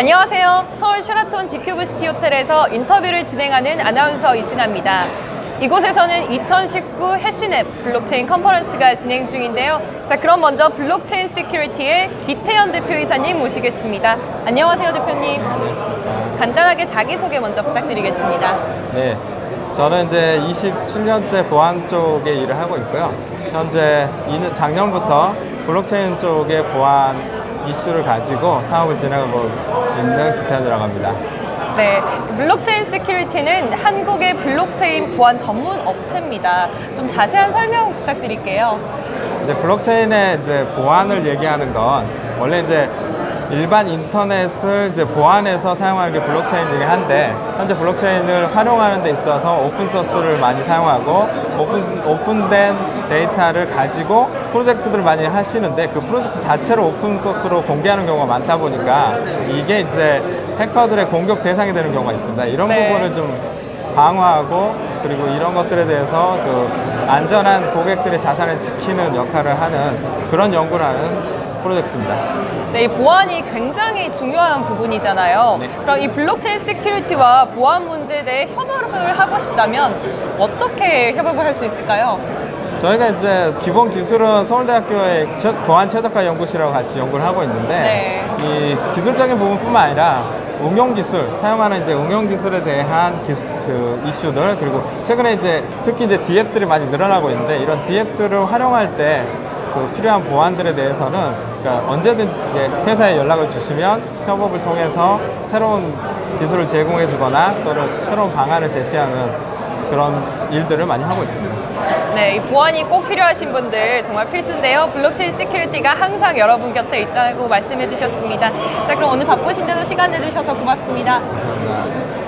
안녕하세요. 서울 쉐라톤 디큐브 시티 호텔에서 인터뷰를 진행하는 아나운서 이승아입니다. 이곳에서는 2019 해시넷 블록체인 컨퍼런스가 진행 중인데요. 자, 그럼 먼저 블록체인 시큐리티의 기태현 대표이사님 모시겠습니다. 안녕하세요, 대표님. 간단하게 자기소개 먼저 부탁드리겠습니다. 네, 저는 이제 27년째 보안 쪽에 일을 하고 있고요. 현재 작년부터 블록체인 쪽의 보안 이슈를 가지고 사업을 진행하고 있는 기태현이라고 합니다. 네, 블록체인 시큐리티는 한국의 블록체인 보안 전문 업체입니다. 좀 자세한 설명 부탁드릴게요. 이제 블록체인의 이제 보안을 얘기하는 건 원래 이제 일반 인터넷을 이제 보안해서 사용하는 게 블록체인이긴 한데 현재 블록체인을 활용하는 데 있어서 오픈 소스를 많이 사용하고 오픈, 오픈된 데이터를 가지고 프로젝트들을 많이 하시는데 그 프로젝트 자체를 오픈 소스로 공개하는 경우가 많다 보니까 이게 이제 해커들의 공격 대상이 되는 경우가 있습니다. 이런 네. 부분을 좀 방어하고 그리고 이런 것들에 대해서 그 안전한 고객들의 자산을 지키는 역할을 하는 그런 연구를 하는 프로젝트입니다. 네, 이 보안이 굉장히 중요한 부분이잖아요. 네. 그럼 이 블록체인 시큐리티와 보안 문제에 대해 협업을 하고 싶다면 어떻게 협업을 할 수 있을까요? 저희가 이제 기본 기술은 서울대학교의 최- 보안 최적화 연구실하고 같이 연구를 하고 있는데 네. 이 기술적인 부분뿐만 아니라 응용 기술, 사용하는 이제 응용 기술에 대한 기수, 그 이슈들 그리고 최근에 이제 특히 이제 디앱들이 많이 늘어나고 있는데 이런 디앱들을 활용할 때 그 필요한 보안들에 대해서는 그러니까 언제든지 회사에 연락을 주시면 협업을 통해서 새로운 기술을 제공해 주거나 또는 새로운 방안을 제시하는 그런 일들을 많이 하고 있습니다. 네, 이 보안이 꼭 필요하신 분들 정말 필수인데요. 블록체인 시큐리티가 항상 여러분 곁에 있다고 말씀해 주셨습니다. 자, 그럼 오늘 바쁘신데도 시간 내주셔서 고맙습니다. 감사합니다.